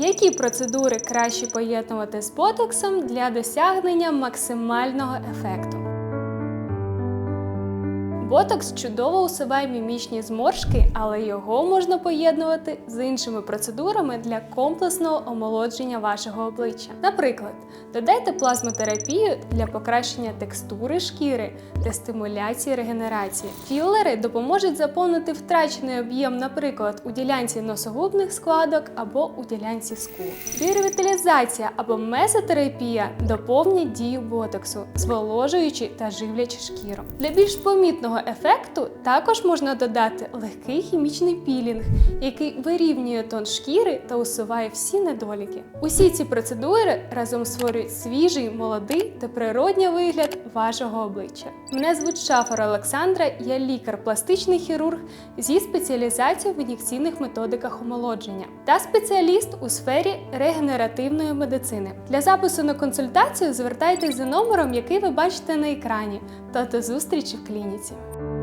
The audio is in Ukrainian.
Які процедури краще поєднувати з ботоксом для досягнення максимального ефекту? Ботокс чудово усуває мімічні зморшки, але його можна поєднувати з іншими процедурами для комплексного омолодження вашого обличчя. Наприклад, додайте плазмотерапію для покращення текстури шкіри та стимуляції регенерації. Філери допоможуть заповнити втрачений об'єм, наприклад, у ділянці носогубних складок або у ділянці скул. Біоревіталізація або мезотерапія доповнять дію ботоксу, зволожуючи та живлячи шкіру. Для більш помітного ефекту також можна додати легкий хімічний пілінг, який вирівнює тон шкіри та усуває всі недоліки. Усі ці процедури разом створюють свіжий, молодий та природній вигляд вашого обличчя. Мене звуть Шафар Олександра, я лікар-пластичний хірург зі спеціалізацією в ін'єкційних методиках омолодження та спеціаліст у сфері регенеративної медицини. Для запису на консультацію звертайтеся за номером, який ви бачите на екрані, та до зустрічі в клініці. Thank you.